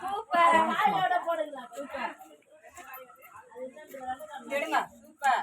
Super வாயோட போடுங்களா super எடுங்க சூப்பர்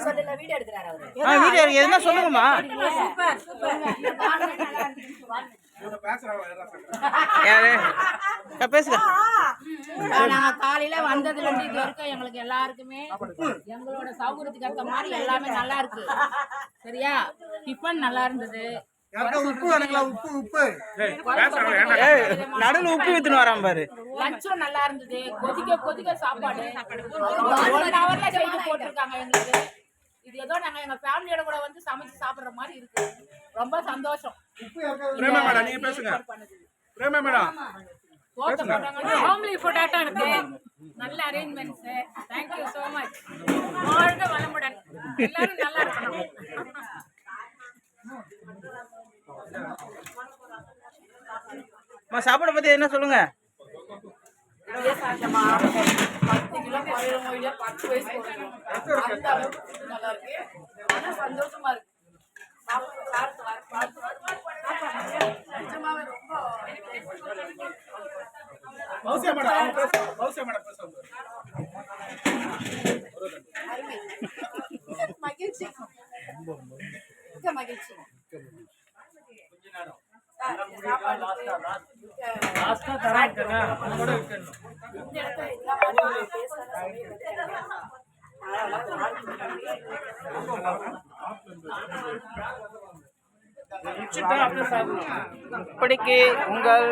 சொல்லல வீடியோ எடுக்கிறாரு அவரு ஆ வீடியோ எதுனா சொல்லுங்கம்மா. சூப்பர் சூப்பர் யாரு? அக்கா, பேசுங்க. நாங்க காலையில வந்ததுல இருந்து இது வரைக்கும் எங்களுக்கு எல்லாருக்குமே எங்களோட சௌகரியத்துக்கு ஏற்ற மாதிரி எல்லாமே நல்லா இருக்கு. சரியா? டிஃபன் நல்லா இருந்தது. யாருக்கா உப்பு வேணுங்களா? உப்பு உப்பு. ஏய் நடுவில் உப்பு வித்துன்னு வரான் பாரு. லஞ்சும் நல்லா இருந்தது. கொதிக்க கொதிக்க சாப்பாடு. ஒன் ஹவர்ல செய்து போட்டிருக்காங்க எங்களுக்கு. இது ஏதோ நாங்க எங்க ஃபேமிலியோட கூட வந்து சமைச்சு சாப்பிடுற மாதிரி இருக்கு. ரொம்ப சந்தோஷம். உப்பு யாருக்கா பிரேமா மேடம் நீங்க பேசுங்க. பிரேமா மேடம். தோசை போட்டாங்க ஹோம்லி ஃபுட்டாட்டம் இருக்கு நல்ல அரேஞ்ச்மெண்ட்ஸ் தேங்க்யூ ஸோ மச் வாழ்க வளமுடன். எல்லாரும் நல்லா இருக்கணும். சாப்பாடை பத்தி என்ன சொல்லுங்க? பத்து கிலோ இந்த இடத்துல எல்லா மாதிரியும் பேசாத சமயத்துல இப்படிக்கு உங்கள்